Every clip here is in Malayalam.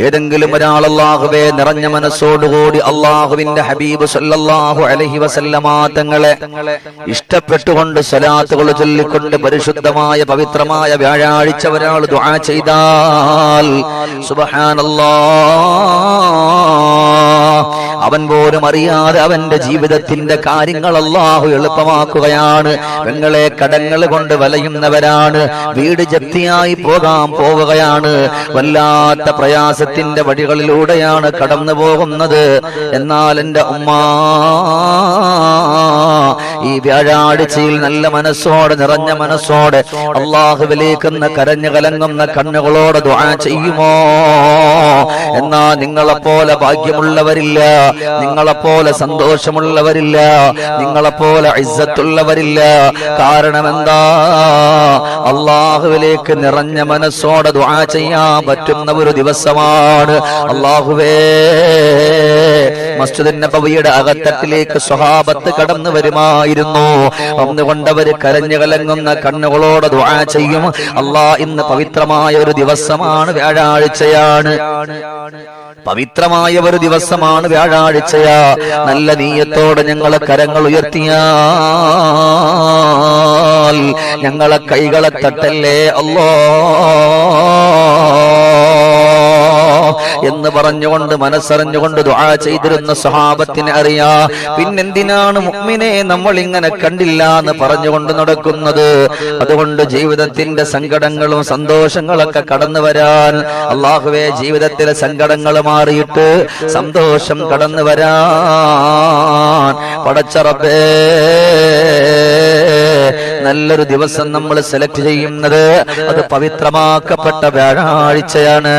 ഏതെങ്കിലും ഒരാൾ അള്ളാഹുവെ നിറഞ്ഞ മനസ്സോടുകൂടി അള്ളാഹുവിന്റെ ഹബീബ് സല്ലാഹു അലഹി വസല്ലമ തങ്ങളെ ഇഷ്ടപ്പെട്ടുകൊണ്ട് സലാത്തുകൾ ചൊല്ലിക്കൊണ്ട് പരിശുദ്ധമായ പവിത്രമായ വ്യാഴാഴ്ച ഒരാൾ ദുആ ചെയ്താൽ സുബ്ഹാനല്ലാ അവൻ പോലും അറിയാതെ അവന്റെ ജീവിതത്തിന്റെ കാര്യങ്ങൾ അള്ളാഹു എളുപ്പമാക്കുകയാണ്. പെങ്ങളെ കടങ്ങൾ കൊണ്ട് വലയുന്നവരാണ്. വീട് ജപ്തിയായി പോകാൻ പോവുകയാണ്. വല്ലാത്ത പ്രയാസത്തിന്റെ വഴികളിലൂടെയാണ് കടന്നു പോകുന്നത് എന്നാൽ എന്റെ ഉമ്മ ഈ വ്യാഴാഴ്ചയിൽ നല്ല മനസ്സോടെ നിറഞ്ഞ മനസ്സോടെ അള്ളാഹുവിലേക്കെന്ന് കരഞ്ഞു കലങ്ങുന്ന കണ്ണുകളോടെ ചെയ്യുമോ? എന്നാ നിങ്ങളെപ്പോലെ ഭാഗ്യമുള്ളവരില്ല നിങ്ങളെപ്പോലെ സന്തോഷമുള്ളവരില്ല നിങ്ങളെപ്പോലെ ഇസ്സത്തുള്ളവരില്ല. കാരണം എന്താ അള്ളാഹുവിലേക്ക് നിറഞ്ഞ മനസ്സോടെ ദ്വാ ചെയ്യാൻ പറ്റുന്ന ഒരു ദിവസമാണ്. അള്ളാഹുവേ മസ്ജിദ് നബവിയുടെ അകത്തട്ടിലേക്ക് സ്വഹാബത്ത് കടന്നു വരുമായിരുന്നു അന്നുകൊണ്ടവർ കരഞ്ഞു കലങ്ങുന്ന കണ്ണുകളോട് ദുആ ചെയ്യും. അല്ലാ ഇന്ന് പവിത്രമായ ഒരു ദിവസമാണ് വ്യാഴാഴ്ചയാണ്. പവിത്രമായ ഒരു ദിവസമാണ് വ്യാഴാഴ്ചയാ. നല്ല നീയത്തോടെ ഞങ്ങളെ കരങ്ങൾ ഉയർത്തിയാൽ ഞങ്ങളെ കൈകളെ തട്ടല്ലേ അല്ലോ എന്ന് പറഞ്ഞുകൊണ്ട് മനസ്സറിഞ്ഞുകൊണ്ട് ദുആ ചെയ്തിരുന്ന സ്വഹാബത്തിന് അറിയാ. പിന്നെന്തിനാണ് മുഅ്മിനെ നമ്മൾ ഇങ്ങനെ കണ്ടില്ല എന്ന് പറഞ്ഞുകൊണ്ട് നടക്കുന്നത്? അതുകൊണ്ട് ജീവിതത്തിന്റെ സങ്കടങ്ങളും സന്തോഷങ്ങളൊക്കെ കടന്നു വരാൻ അള്ളാഹുവെ ജീവിതത്തിലെ സങ്കടങ്ങൾ മാറിയിട്ട് സന്തോഷം കടന്നു വരാൻ. പടച്ചറബേ നല്ലൊരു ദിവസം നമ്മൾ സെലക്ട് ചെയ്യുന്നത് അത് പവിത്രമാക്കപ്പെട്ട വ്യാഴാഴ്ചയാണ്.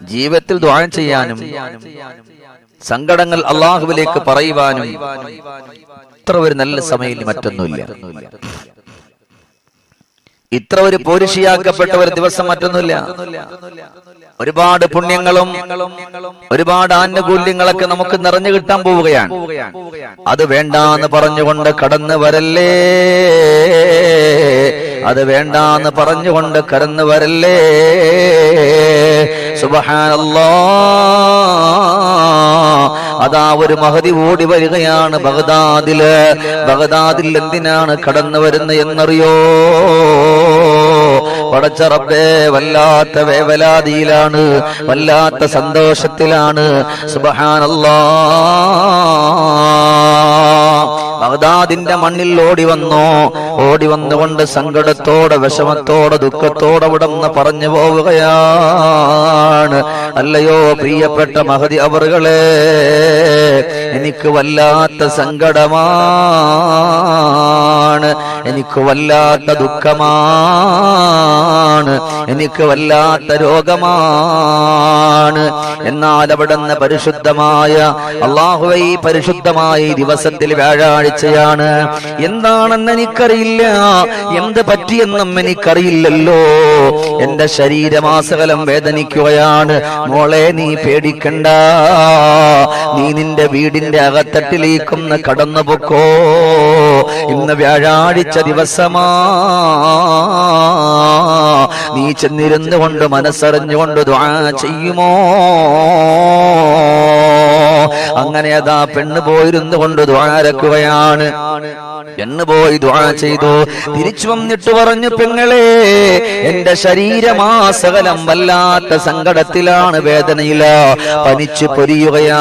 ജീവിതത്തിൽ ദ്വാരം ചെയ്യാനും സങ്കടങ്ങൾ അള്ളാഹുവിലേക്ക് പറയുവാനും ഇത്ര ഒരു നല്ല സമയം മറ്റൊന്നുമില്ല. ഇത്ര ഒരു പോരിഷിയാക്കപ്പെട്ട ഒരു ദിവസം മറ്റൊന്നുമില്ല. ഒരുപാട് പുണ്യങ്ങളും ഒരുപാട് ആനുകൂല്യങ്ങളൊക്കെ നമുക്ക് നിറഞ്ഞു കിട്ടാൻ പോവുകയാണ്. അത് വേണ്ടാന്ന് പറഞ്ഞുകൊണ്ട് കടന്നു വരല്ലേ? അത് വേണ്ടാന്ന് പറഞ്ഞുകൊണ്ട് കടന്നു വരല്ലേ? സുബഹാനല്ലാ അതാ ഒരു മഹതി ഓടി വരികയാണ് ബഗദാദിൽ. ബഗദാദിൽ എന്തിനാണ് കടന്നു വരുന്നത് എന്നറിയോ? പടച്ചറപ്പേ വല്ലാത്ത വേവലാതിയിലാണ് വല്ലാത്ത സന്തോഷത്തിലാണ്. സുബഹാനല്ലാ ബഗ്ദാദിന്റെ മണ്ണിൽ ഓടി വന്നു. ഓടി വന്നുകൊണ്ട് സങ്കടത്തോടെ വിഷമത്തോടെ ദുഃഖത്തോടെ വിടന്ന് പറഞ്ഞു പോവുകയാണ്. അല്ലയോ പ്രിയപ്പെട്ട മഹതി അവറുകളെ എനിക്ക് വല്ലാത്ത സങ്കടമാണ്. എനിക്ക് വല്ലാത്ത ദുഃഖമാണ്. എനിക്ക് വല്ലാത്ത രോഗമാണ്. എന്നാൽ അവിടുന്ന് പരിശുദ്ധമായ അള്ളാഹുവൈ പരിശുദ്ധമായ ദിവസത്തിൽ വ്യാഴാഴ്ചയാണ്. എന്താണെന്ന് എനിക്കറിയില്ല. എന്ത് പറ്റിയെന്നും എനിക്കറിയില്ലല്ലോ. എന്റെ ശരീരമാസകലം വേദനിക്കുകയാണ്. മോളെ നീ പേടിക്കണ്ട. നീ നിന്റെ വീടിന്റെ അകത്തട്ടിലേക്കൊന്ന് കടന്നു പൊക്കോ ഇന്ന് വ്യാഴാഴ്ച ദിവസമാ. നീ ചെന്നിരുന്നു കൊണ്ട് മനസ്സറിഞ്ഞുകൊണ്ട് ചെയ്യുമോ? അങ്ങനെ അതാ പെണ്ണ് പോയിരുന്നു കൊണ്ട് ദ്വാരക്കുകയാണ് പെണ്ണ് പോയി ദ്വാ ചെയ്തു. തിരിച്ചു വന്നിട്ട് പറഞ്ഞു പെങ്ങളെ എന്റെ ശരീരമാസകലം വല്ലാത്ത സങ്കടത്തിലാണ് വേദനയില. പനിച്ചു പൊരിയുകയാ.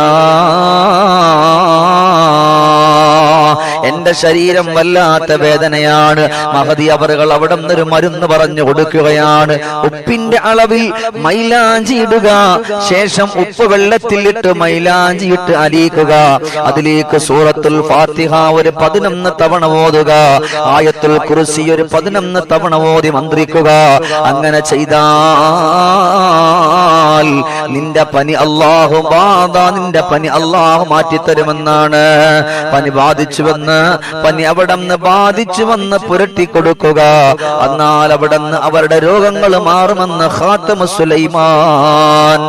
എന്റെ ശരീരം വല്ലാത്ത വേദനയാണ്. മഹതി അവറുകൾ അവിടെ നിന്നൊരു മരുന്ന് പറഞ്ഞു കൊടുക്കുകയാണ്. ഉപ്പിന്റെ അളവിൽ മൈലാഞ്ചി ഇടുക. ശേഷം ഉപ്പ് വെള്ളത്തിലിട്ട് മൈലാഞ്ചി ഇട്ട് അലിയിക്കുക. അതിലേക്ക് സൂറത്തുൽ ഫാത്തിഹ ഒരു പതിനൊന്ന് തവണ ഓതുക. ആയത്തുൽ കുറിസി ഒരു പതിനൊന്ന് തവണ ഓതി മന്ത്രിക്കുക. അങ്ങനെ ചെയ്താൽ നിന്റെ പനി അള്ളാഹു ബാധ നിന്റെ പനി അള്ളാഹു മാറ്റിത്തരുമെന്നാണ്. പനി ബാധിച്ചുവെന്ന് പനി അവിടെ നിന്ന് ബാധിച്ചുവെന്ന് പുരട്ടി കൊടുക്കുക. എന്നാൽ അവിടെ നിന്ന് അവരുടെ രോഗങ്ങൾ മാറുമെന്ന് ഖാത്തമ സുലൈമാൻ.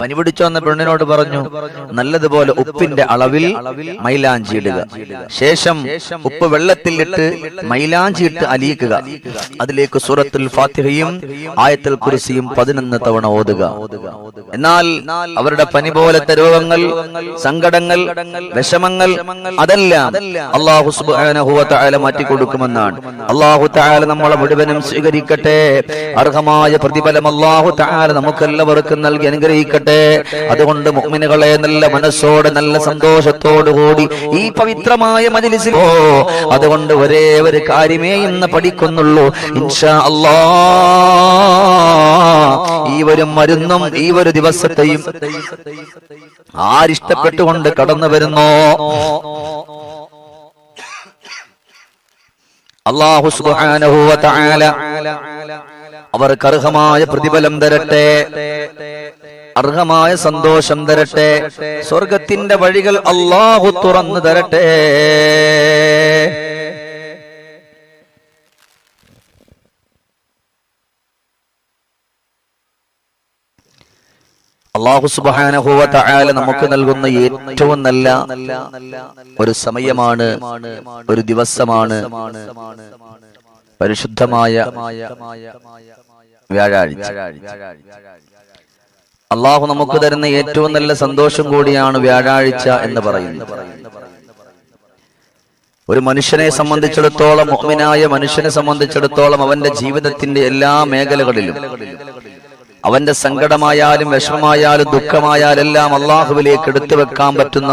പനി പിടിച്ചു വന്ന പെണ്ണിനോട് പറഞ്ഞു നല്ലതുപോലെ ഉപ്പിന്റെ അളവിൽ മൈലാഞ്ചി ഇടുക ശേഷം ഉപ്പ് വെള്ളത്തിൽ ഇട്ട് മൈലാഞ്ചി ഇട്ട് അലിയിക്കുക. അതിലേക്ക് സൂറത്തുൽ ഫാത്തിഹയും ആയത്തുൽ കുരിസിയും പതിനൊന്ന് തവണ ഓതുക. എന്നാൽ അവരുടെ പനി പോലത്തെ രോഗങ്ങൾ സങ്കടങ്ങൾ വിഷമങ്ങൾ അതെല്ലാം അള്ളാഹു മാറ്റി കൊടുക്കുമെന്നാണ് അള്ളാഹു താല നമ്മളെ മുഴുവനും സ്വീകരിക്കട്ടെ. അർഹമായ പ്രതിഫലം അള്ളാഹു തആല നമുക്കെല്ലാവർക്കും നൽകി അനുഗ്രഹിക്കട്ടെ. അതുകൊണ്ട് മുഅ്മിനുകളെ നല്ല മനസ്സോടെ നല്ല സന്തോഷത്തോടു കൂടി ഈ പവിത്രമായ മജ്ലിസിൽ ഓ അതുകൊണ്ട് ഒരേ ഒരു കാര്യമേ ഇന്ന് പഠിക്കുന്നുള്ളൂ. ഇൻഷാ അല്ലാ. ഈ ഒരു മരുന്നും ഈ ഒരു ദിവസത്തെയും ആരിഷ്ടപ്പെട്ടുകൊണ്ട് കടന്നു വരുന്നോ? അള്ളാഹു തആല അവർക്ക് അർഹമായ പ്രതിഫലം തരട്ടെ. അർഹമായ സന്തോഷം തരട്ടെ. സ്വർഗത്തിന്റെ വഴികൾ അള്ളാഹു തുറന്നു തരട്ടെ. അള്ളാഹു തആല നമുക്ക് നൽകുന്ന ഏറ്റവും നല്ല ഒരു സമയമാണ് ഒരു ദിവസമാണ്. പരിശുദ്ധമായ വ്യാഴാഴ്ച. അള്ളാഹു നമുക്ക് തരുന്ന ഏറ്റവും നല്ല സന്തോഷം കൂടിയാണ് വ്യാഴാഴ്ച എന്ന് പറയുന്നത്. ഒരു മനുഷ്യനെ സംബന്ധിച്ചിടത്തോളം മുഅ്മിനായ മനുഷ്യനെ സംബന്ധിച്ചിടത്തോളം അവന്റെ ജീവിതത്തിന്റെ എല്ലാ മേഖലകളിലും അവന്റെ സങ്കടമായാലും വിഷമമായാലും ദുഃഖമായാലും എല്ലാം അള്ളാഹുവിലേക്ക് എടുത്തു വെക്കാൻ പറ്റുന്ന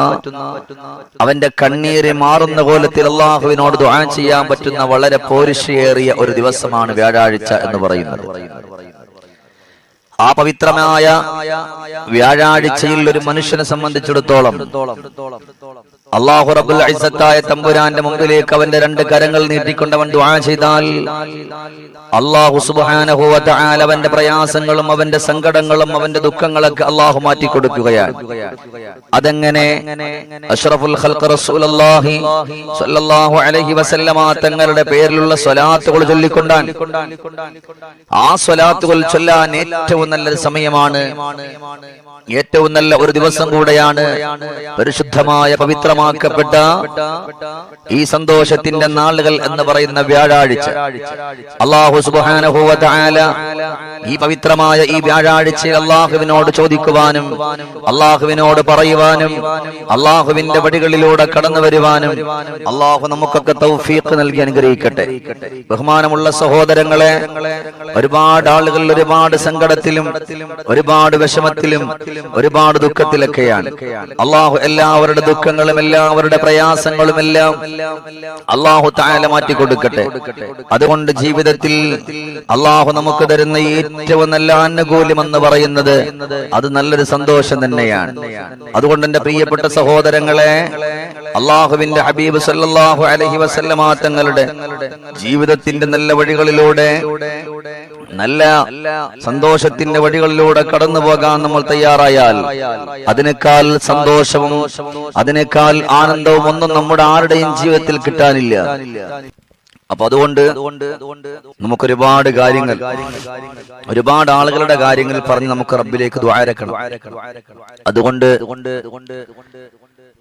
അവന്റെ കണ്ണീര് മാറുന്ന കോലത്തിൽ അള്ളാഹുവിനോട് ദുആ ചെയ്യാൻ പറ്റുന്ന വളരെ പോരിശയേറിയ ഒരു ദിവസമാണ് വ്യാഴാഴ്ച എന്ന് പറയുന്നത്. ആ പവിത്രമായ വ്യാഴാഴ്ചയിൽ ഒരു മനുഷ്യനെ സംബന്ധിച്ചിടത്തോളം അള്ളാഹു റബുൽ ഇസ്സത്തായ തമ്പുരാന്റെ മുമ്പിലേക്ക് അവന്റെ രണ്ട് കരങ്ങൾ നീട്ടിക്കൊണ്ട് അവൻ ദുആ ചെയ്താൽ അള്ളാഹു സുബ്ഹാനഹു വ തആല അവന്റെ പ്രയാസങ്ങളും അവന്റെ സങ്കടങ്ങളും അവന്റെ ദുഃഖങ്ങളൊക്കെ അള്ളാഹു മാറ്റി കൊടുക്കുകയാണ് അതെങ്ങനെ? അഷ്റഫുൽ ഖൽഖ് റസൂലുള്ളാഹി സ്വല്ലല്ലാഹു അലൈഹി വസല്ലമ തങ്ങളുടെ പേരിലുള്ള സ്വലാത്തുകൾ ചൊല്ലിക്കൊണ്ടാൻ ആ സ്വലാത്തുകൾ ചൊല്ലാൻ ഏറ്റവും നല്ലൊരു സമയമാണ്. ഏറ്റവും നല്ല ഒരു ദിവസം കൂടെയാണ്. പരിശുദ്ധമായ പവിത്രമാക്കപ്പെട്ട ഈ സന്തോഷത്തിന്റെ നാളുകൾ എന്ന് പറയുന്ന വ്യാഴാഴ്ച. അള്ളാഹു തആല ഈ പവിത്രമായ ഈ വ്യാഴാഴ്ച അള്ളാഹുവിനോട് ചോദിക്കുവാനും അള്ളാഹുവിനോട് പറയുവാനും അള്ളാഹുവിന്റെ വടികളിലൂടെ കടന്നു വരുവാനും അള്ളാഹു നമുക്കൊക്കെ തൗഫീഖ് നൽകി അനുഗ്രഹിക്കട്ടെ. ബഹുമാനമുള്ള സഹോദരങ്ങളെ ഒരുപാട് ആളുകൾ ഒരുപാട് സങ്കടത്തിലും ഒരുപാട് വിഷമത്തിലും ഒരുപാട് ദുഃഖത്തിലൊക്കെയാണ്. അള്ളാഹു എല്ലാവരുടെ ദുഃഖങ്ങളും എല്ലാവരുടെ പ്രയാസങ്ങളും എല്ലാം അള്ളാഹു താല മാറ്റി കൊടുക്കട്ടെ അതുകൊണ്ട് ജീവിതത്തിൽ അള്ളാഹു നമുക്ക് തരുന്ന ഏറ്റവും നല്ല ആനുകൂല്യം എന്ന് പറയുന്നത് അത് നല്ലൊരു സന്തോഷം തന്നെയാണ്. അതുകൊണ്ട് എന്റെ പ്രിയപ്പെട്ട സഹോദരങ്ങളെ അള്ളാഹുവിന്റെ ഹബീബ് സല്ലാഹു അലഹി വസല്ലമ തങ്ങളുടെ ജീവിതത്തിന്റെ നല്ല വഴികളിലൂടെ നല്ല സന്തോഷത്തിന്റെ വഴികളിലൂടെ കടന്നു പോകാൻ നമ്മൾ തയ്യാറായാൽ അതിനേക്കാൾ സന്തോഷവും അതിനേക്കാൾ ആനന്ദവും ഒന്നും നമ്മുടെ ആരുടെയും ജീവിതത്തിൽ കിട്ടാനില്ല. അപ്പൊ അതുകൊണ്ട് നമുക്ക് ഒരുപാട് കാര്യങ്ങൾ ഒരുപാട് ആളുകളുടെ കാര്യങ്ങൾ പറഞ്ഞ് നമുക്ക് റബ്ബിലേക്ക് ദ്വാരക്കണം അതുകൊണ്ട്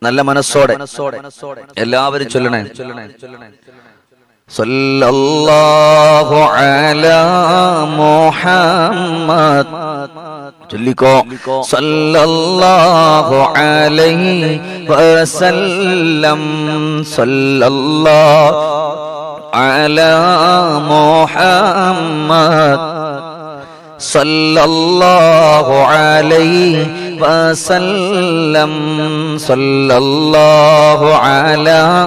നല്ല മനസ്സോടെ എല്ലാവരും ചൊല്ലണേ. സല്ലല്ലാഹു അലാ മുഹമ്മദ്. ചൊല്ലിക്കോ. സല്ലല്ലാഹു അലൈഹി വസല്ലം. സല്ലല്ലാഹു അലാ മുഹമ്മദ്. സല്ലല്ലാഹു അലൈഹി വസല്ലം. സല്ലല്ലാഹു അലാ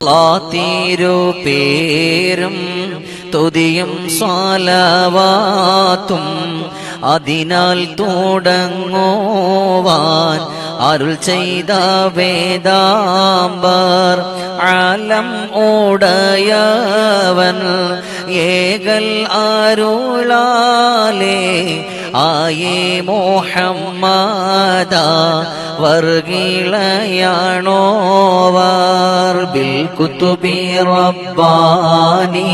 തീരു പേരും തുതിയും സ്വാലവാത്തും അതിനാൽ തുടങ്ങോവാൻ അരുൾ ചെയ്ത വേദാംബർ ആലം ഓടയവൻ ഏകൽ അരുളാലേ ആയേ മോഹമ്മദ വർഗീളയാണോവർ ബിൽ കുത്തുബി റബ്ബാനി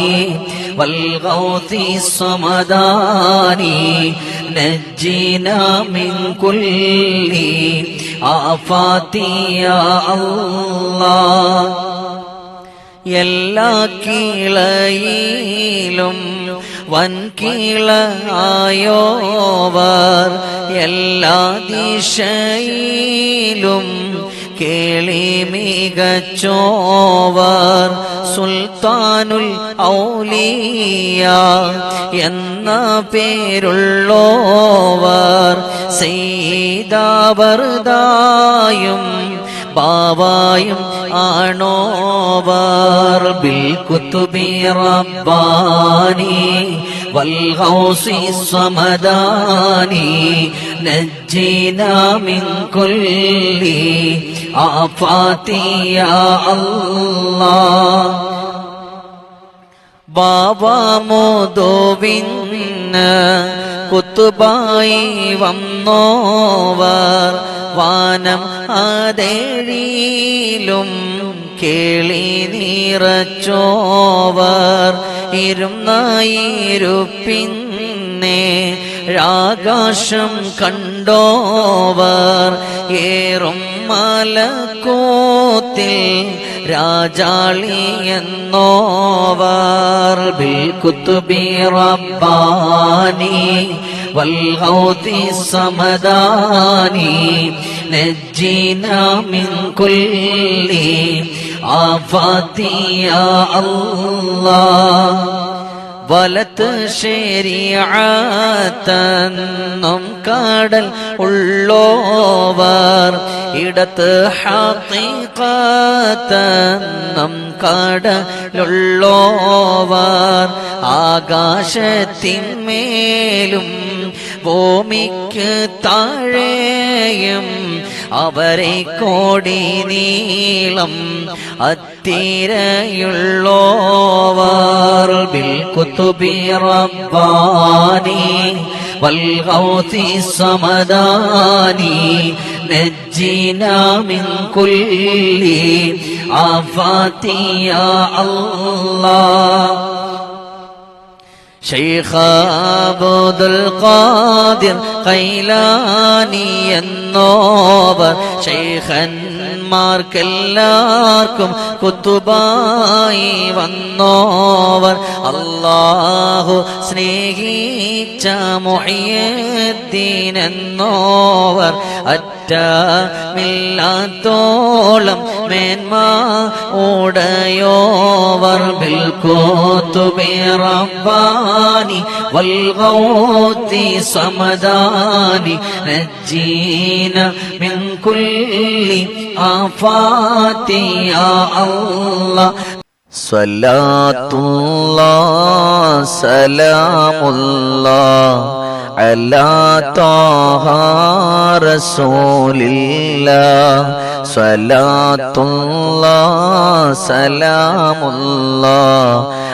والغوث الصمداني نجينا من كل آفات يا الله എല്ലാ കീളയിലും വൻകീളായോവർ എല്ലാ ദിശയിലും കേളി മികച്ചോവർ. സുൽത്താനുൽ ഔലിയ എന്ന പേരുള്ളോവർ. സെയ്താവർദായും ബാവായും ആണോവർ ബിൽ കുത്തുബി റബ്ബാനി والغوص الصمداني نجينا من كل آفات يا الله ബാബാമോദോവിന്ന് കുത്തുബായി വന്നോവർ. വാനം അതേഴിയിലും കേളി നിറച്ചോവർ. ഇരുന്നായിരുപ്പിന്നെ ആകാശം കണ്ടോവർ ഏറും മലക്കൂത്തിൽ രാജാളി എന്നോവർ ബിൽ കുത്തുബി റബ്ബാനി والغوث الصمداني نجينا من كل آفات يا الله വലത്ത് ശരിയാത്തന്നും കാടൽ ഉള്ളോവർ ഇടത്ത് കാടൽ കടലുള്ളോവർ ആകാശത്തിന്മേലും ഭൂമിക്ക് താഴെയും അവരെ കോടി നീളം അത്തിരയുള്ളോവർ ബിൽ കുത്തുബി റബ്ബാനി والغوث الصمداني نجينا من كل آفات يا الله شيخ عبد القادر قيلاني النوبر شيخا ശൈഖന്മാർക്കെല്ലാവർക്കും കുത്തുബായി വന്നോവർ. അള്ളാഹു സ്നേഹിച്ച മൊഹിയദ്ദീൻ എന്നോവർ. അറ്റമില്ലാത്തോളം മേന്മ ഓടയോവർ ബിൽക്കോത്തുബി റബ്ബാനി വൽഗൗത്തി സമദാനി നജീന മിൻ കുല്ലി شفاعتي يا الله صلاة الله سلام الله على طه رسول الله صلاة الله سلام الله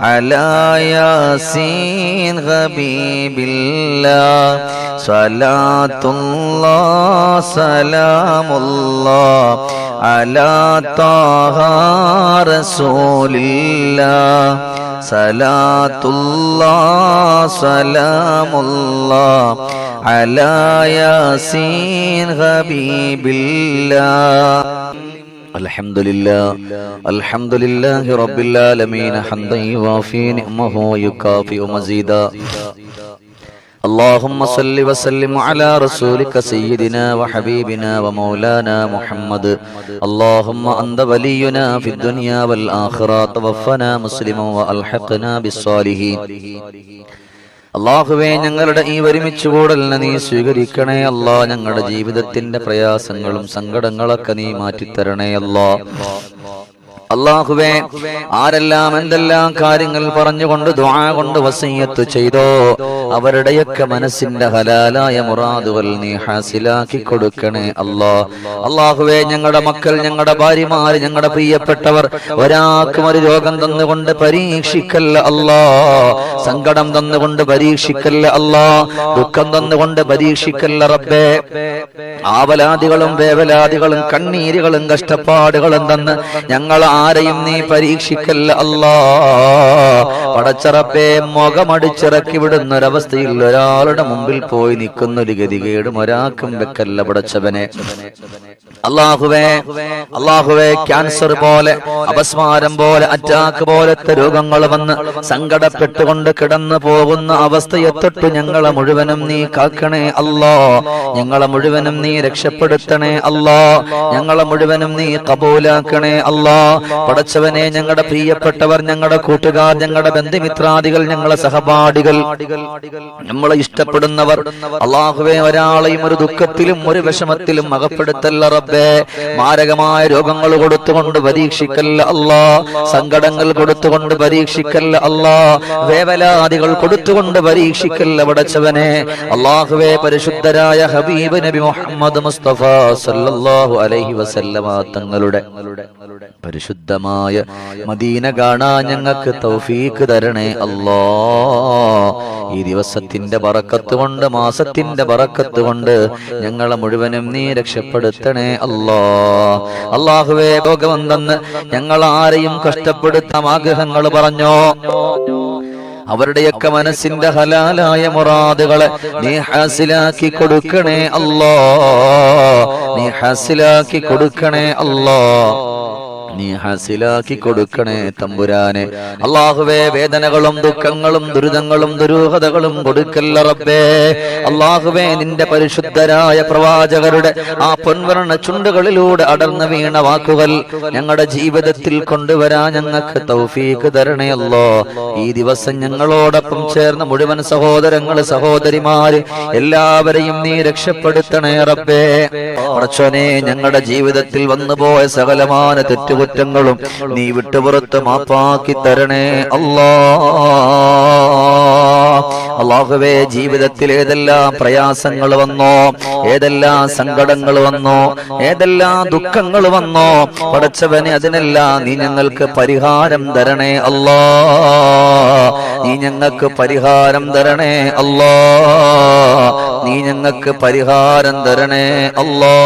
على ياسين غبيب الله. صلاة الله سلام الله على طه رسول الله. صلاة الله سلام الله على ياسين غبيب الله. الحمد لله الحمد لله رب العالمين حمدا يوافي نعمه ويكافئ مزيدا اللهم صل وسلم على رسولك سيدنا وحبيبنا ومولانا محمد اللهم أنت ولينا في الدنيا والآخرة توفنا مسلما وألحقنا بالصالحين അള്ളാഹുവേ ഞങ്ങളുടെ ഈ ഒരുമിച്ച് കൂടലിനെ നീ സ്വീകരിക്കണേ അല്ലാ. ഞങ്ങളുടെ ജീവിതത്തിന്റെ പ്രയാസങ്ങളും സങ്കടങ്ങളൊക്കെ നീ മാറ്റിത്തരണേ അല്ലാ. അള്ളാഹുവേ ആരെല്ലാം എന്തെല്ലാം കാര്യങ്ങൾ പറഞ്ഞുകൊണ്ട് ദ്വാ കൊണ്ട് വസീയത്ത് ചെയ്തോ അവരുടെയൊക്കെ മനസ്സിന്റെ ഹലാലായ മുറാദുകൾ നീ ഹാസിലാക്കി കൊടുക്കണേ അല്ലാ. അള്ളാഹുവേ ഞങ്ങളുടെ മക്കൾ ഞങ്ങളുടെ ഭാര്യമാർ ഞങ്ങളുടെ പ്രിയപ്പെട്ടവർ ഒരാൾക്കും ഒരു രോഗം തന്നുകൊണ്ട് പരീക്ഷിക്കല്ല അല്ലാ. സങ്കടം തന്നുകൊണ്ട് പരീക്ഷിക്കല്ല അല്ലാ. ദുഃഖം തന്നുകൊണ്ട് പരീക്ഷിക്കല്ല റബ്ബേ. ആവലാദികളും വേവലാദികളും കണ്ണീരുകളും കഷ്ടപ്പാടുകളും തന്ന് ഞങ്ങൾ ആരെയും നീ പരീക്ഷിക്കല്ല അല്ലാ. പടച്ചറപ്പേ മുഖമടിച്ചിറക്കി വിടുന്ന ഒരവസ്ഥയിൽ ഒരാളുടെ മുമ്പിൽ പോയി നിൽക്കുന്ന ഒരു ഗതികേടും ഒരാൾക്കും വെക്കല്ല പടച്ചവനെ. അള്ളാഹുവേ അള്ളാഹുവേ ക്യാൻസർ പോലെ അപസ്മാരം പോലെ അറ്റാക്ക് പോലത്തെ രോഗങ്ങൾ വന്ന് സങ്കടപ്പെട്ടുകൊണ്ട് കിടന്നു പോകുന്ന അവസ്ഥയെ തൊട്ട് ഞങ്ങളെ മുഴുവനും നീ കാക്കണേ അല്ലോ. ഞങ്ങളെ മുഴുവനും നീ രക്ഷപ്പെടുത്തണേ അല്ലോ. ഞങ്ങളെ മുഴുവനും നീ കബൂലാക്കണേ അല്ലാ. പടച്ചവനെ ഞങ്ങളുടെ പ്രിയപ്പെട്ടവർ ഞങ്ങളുടെ കൂട്ടുകാർ ഞങ്ങളുടെ ബന്ധുമിത്രാദികൾ ഞങ്ങളുടെ സഹപാഠികൾ. നമ്മളെ ഇഷ്ടപ്പെടുന്നവർ അള്ളാഹുവെ ഒരാളെയും ഒരു ദുഃഖത്തിലും ഒരു വിഷമത്തിലും അകപ്പെടുത്തല്ല റബ്ബേ. മാരകമായ രോഗങ്ങൾ കൊടുത്തുകൊണ്ട് പരീക്ഷിക്കല്ല അല്ലാ സങ്കടങ്ങൾ കൊടുത്തുകൊണ്ട് പരീക്ഷിക്കല്ല അല്ലാ വേവലാദികൾ കൊടുത്തുകൊണ്ട് പരീക്ഷിക്കല്ല പടച്ചവനെ. അള്ളാഹുവെ പരിശുദ്ധരായ ഹബീബ് നബി മുഹമ്മദ് മുസ്തഫ സല്ലല്ലാഹു അലൈഹി വസല്ലമ തങ്ങളുടെ പരിശുദ്ധമായ മദീന കാണാൻ ഞങ്ങൾക്ക് തൗഫീക്ക് തരണേ അല്ലോ. ഈ ദിവസത്തിന്റെ പറക്കത്ത് കൊണ്ട് മാസത്തിന്റെ പറക്കത്ത് കൊണ്ട് ഞങ്ങളെ മുഴുവനും നീ രക്ഷപ്പെടുത്തണേ അല്ലോ. അള്ളാഹുവേ ഭോഗമെന്തെന്ന് ഞങ്ങൾ ആരെയും കഷ്ടപ്പെടുത്താം ആഗ്രഹങ്ങൾ പറഞ്ഞോ? അവരുടെയൊക്കെ മനസ്സിന്റെ ഹലാലായ മുറാദുകളെ നീ ഹാസിലാക്കി കൊടുക്കണേ അല്ലോ. നീ ഹാസിലാക്കി കൊടുക്കണേ അല്ലാ. നീ ഹസിലാക്കി കൊടുക്കണേ തമ്പുരാനെ. അള്ളാഹുവേ വേദനകളും ദുഃഖങ്ങളും ദുരിതങ്ങളും ദുരൂഹതകളും കൊടുക്കല്ല റബ്ബേ. അള്ളാഹുവേ നിന്റെ പരിശുദ്ധരായ പ്രവാചകരുടെ ആ പൊൻവർണ ചുണ്ടുകളിലൂടെ അടർന്നു വീണ വാക്കുകൾ ഞങ്ങളുടെ ജീവിതത്തിൽ കൊണ്ടുവരാൻ ഞങ്ങൾക്ക് തൗഫീക്ക് തരണേ അല്ലോ ഈ ദിവസം ഞങ്ങളോടൊപ്പം ചേർന്ന മുഴുവൻ സഹോദരങ്ങൾ സഹോദരിമാര് എല്ലാവരെയും നീ രക്ഷപ്പെടുത്തണേ റബ്ബേ. ഞങ്ങളുടെ ജീവിതത്തിൽ വന്നുപോയ സകലമാന തെറ്റുകുറ്റങ്ങളും നീ വിട്ടുപുറത്ത് മാപ്പാക്കി തരണേ അല്ലാ. അള്ളാഹുവേ ജീവിതത്തിൽ ഏതെല്ലാം പ്രയാസങ്ങൾ വന്നോ ഏതെല്ലാം സങ്കടങ്ങൾ വന്നോ ഏതെല്ലാം ദുഃഖങ്ങൾ വന്നോ പടച്ചവനെ അതിനെല്ലാം നീ ഞങ്ങൾക്ക് പരിഹാരം തരണേ അല്ലാ. നീ ഞങ്ങൾക്ക് പരിഹാരം തരണേ അല്ലാ. നീ ഞങ്ങൾക്ക് പരിഹാരം തരണേ അല്ലാ.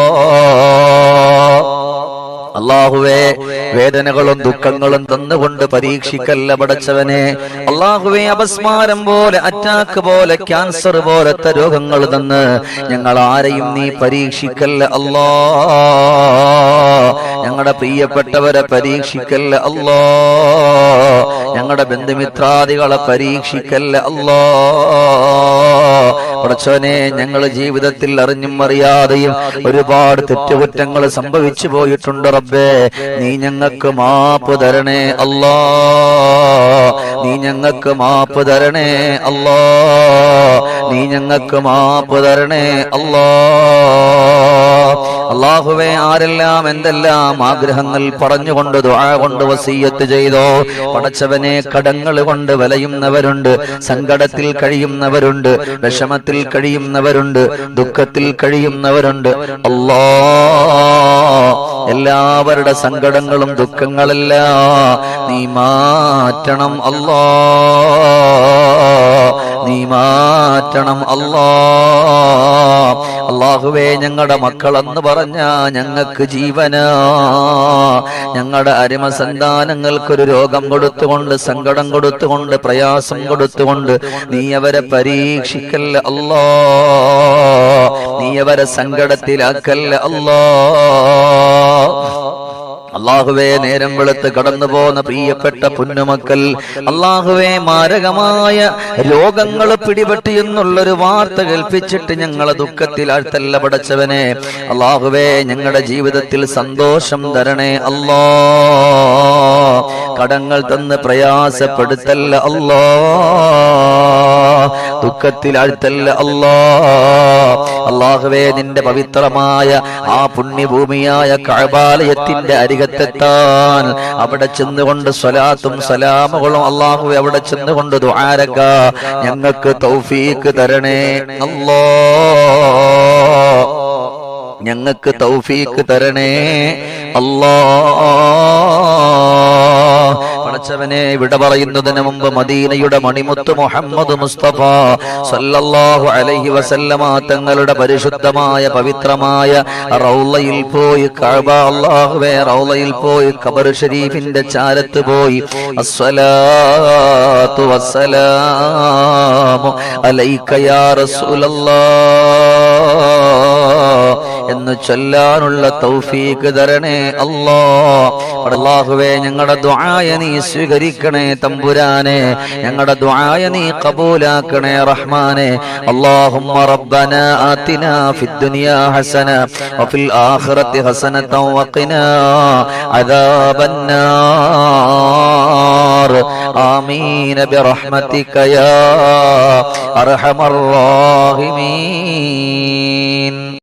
അള്ളാഹുവേ വേദനകളും ദുഃഖങ്ങളും തന്നുകൊണ്ട് പരീക്ഷിക്കല്ല പടച്ചവനെ. അള്ളാഹുവേ അപസ്മാരം പോലെ അറ്റാക്ക് പോലെ ക്യാൻസർ പോലത്തെ രോഗങ്ങൾ തന്ന് ഞങ്ങൾ ആരെയും നീ പരീക്ഷിക്കല്ല അല്ലാ. ഞങ്ങളുടെ പ്രിയപ്പെട്ടവരെ പരീക്ഷിക്കല്ല അല്ലാ. ഞങ്ങളുടെ ബന്ധുമിത്രാദികളെ പരീക്ഷിക്കല്ല അല്ലാ. പടച്ചവനെ ഞങ്ങൾ ജീവിതത്തിൽ അറിഞ്ഞും അറിയാതെയും ഒരുപാട് തെറ്റുകുറ്റങ്ങൾ സംഭവിച്ചു പോയിട്ടുണ്ട് റബ്ബേ. നീ ഞങ്ങൾക്ക് മാപ്പ് തരണേ അല്ലാ. നീ ഞങ്ങൾക്ക് മാപ്പ് തരണേ അല്ലാ. നീ ഞങ്ങൾക്ക് മാപ്പ് തരണേ അല്ലാ. അള്ളാഹുവെ ആരെല്ലാം എന്തെല്ലാം ആഗ്രഹങ്ങൾ പറഞ്ഞുകൊണ്ട് ദുആ കൊണ്ട് വസീയത്ത് ചെയ്തോ പടച്ചവനെ കടങ്ങൾ കൊണ്ട് വലയുന്നവരുണ്ട് സങ്കടത്തിൽ കഴിയുന്നവരുണ്ട് വിഷമത്തിൽ കഴിയുന്നവരുണ്ട് ദുഃഖത്തിൽ കഴിയുന്നവരുണ്ട്. അല്ലാ എല്ലാവരുടെ സങ്കടങ്ങളും ദുഃഖങ്ങളെല്ലാം നീ മാറ്റണം അല്ലാ. നീ മാറ്റണം അല്ലാ. അള്ളാഹുവേ ഞങ്ങളുടെ മക്കളെന്ന് പറഞ്ഞ ഞങ്ങൾക്ക് ജീവന. ഞങ്ങളുടെ അരിമ സന്താനങ്ങൾക്കൊരു രോഗം കൊടുത്തുകൊണ്ട് സങ്കടം കൊടുത്തുകൊണ്ട് പ്രയാസം കൊടുത്തുകൊണ്ട് നീ അവരെ പരീക്ഷിക്കല്ല അല്ലോ. നീ അവരെ സങ്കടത്തിലാക്കല്ല അല്ലാ. അള്ളാഹുവേ നേരം വെളുത്ത് കടന്നു പോന്ന പ്രിയപ്പെട്ട പുന്നുമക്കൾ അള്ളാഹുവേ മാരകമായ രോഗങ്ങൾ പിടിപെട്ടി എന്നുള്ളൊരു വാർത്ത കേൾപ്പിച്ചിട്ട് ഞങ്ങളെ ദുഃഖത്തിൽ ആഴ്ത്തല്ല പടച്ചവനെ. അള്ളാഹുവേ ഞങ്ങളുടെ ജീവിതത്തിൽ സന്തോഷം തരണേ അല്ലോ. കടങ്ങൾ തന്ന് പ്രയാസപ്പെടുത്തല്ല അല്ലാ. ദുഃഖത്തിൽ ആഴ്ത്തല്ല അല്ലാ. അള്ളാഹുവേ നിന്റെ പവിത്രമായ ആ പുണ്യഭൂമിയായ കഴബാലയത്തിന്റെ അരികത്തെത്താൻ അവിടെ ചെന്നുകൊണ്ട് സ്വലാത്തും സലാമുകളും അള്ളാഹുവെ അവിടെ ചെന്നുകൊണ്ട് ദ്വാരക ഞങ്ങൾക്ക് തൗഫീക്ക് തരണേ. അല്ലോ. ഞങ്ങൾക്ക് തൗഫീക്ക് തരണേ. അല്ലാ. പടച്ചവനെ ഇവിടെ പറയുന്നതിന് മുമ്പ് മദീനയുടെ മണിമുത്ത് മുഹമ്മദ് മുസ്തഫ സല്ലല്ലാഹു അലൈഹി വസല്ലമ തങ്ങളുടെ പരിശുദ്ധമായ പവിത്രമായ റൗളയിൽ പോയി കഅബ അല്ലാഹുവേ റൗളയിൽ പോയി ഖബർ ഷരീഫിന്റെ ചാരത്ത് പോയി. അസ്സലാത്തു വസ്സലാമു അലൈക യാ റസൂലല്ലാഹ് എന്ന് ചൊല്ലാനുള്ള തൗഫീക്ക് തരണേ അല്ലാ അള്ളാഹുവേ ഞങ്ങളുടെ ദുആയ നീ സ്വീകരിക്കണേ തമ്പുരാനെ ഞങ്ങളുടെ ദുആയ നീ കബൂലാക്കണേ റഹ്മാനെ اللهم ربنا آتنا في الدنيا حسنة وفي الآخرة حسنة وقنا عذاب النار آمين برحمتك يا أرحم الراحمين